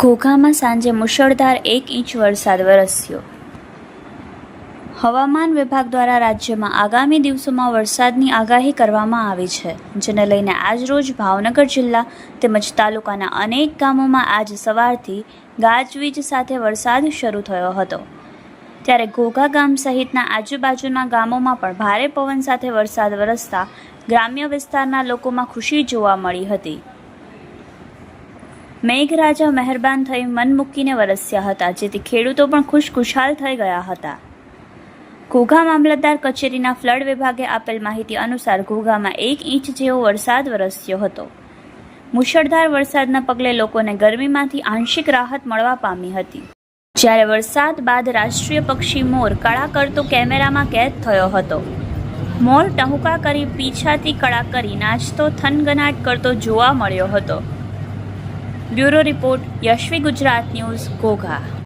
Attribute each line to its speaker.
Speaker 1: ઘોઘામાં સાંજે મુશળધાર એક ઇંચ વરસાદ વરસ્યો. હવામાન વિભાગ દ્વારા રાજ્યમાં આગામી દિવસોમાં વરસાદની આગાહી કરવામાં આવી છે, જેને લઈને આજરોજ ભાવનગર જિલ્લા તેમજ તાલુકાના અનેક ગામોમાં આજ સવારથી ગાજવીજ સાથે વરસાદ શરૂ થયો હતો. ત્યારે ઘોઘા ગામ સહિતના આજુબાજુના ગામોમાં પણ ભારે પવન સાથે વરસાદ વરસતા ગ્રામ્ય વિસ્તારના લોકોમાં ખુશી જોવા મળી હતી. મેઘરાજા મહેરબાન થઈ મન મૂકીને વરસ્યા હતા, જેથી ખેડૂતો પણ ખુશખુશાલ થઈ ગયા હતા. ઘોઘા મામલતદાર કચેરીના ફ્લડ વિભાગે આપેલ માહિતી અનુસાર ઘોઘામાં એક ઇંચ જેવો વરસાદ વરસ્યો હતો. મુશળધાર વરસાદના પગલે લોકોને ગરમીમાંથી આંશિક રાહત મળવા પામી હતી. જ્યારે વરસાદ બાદ રાષ્ટ્રીય પક્ષી મોર કળા કરતો કેમેરામાં કેદ થયો હતો. મોર ટહુકા કરી પીછાથી કળા કરી નાચતો થનગનાટ કરતો જોવા મળ્યો હતો. Bureau report Yashvi Gujarat news Ghogha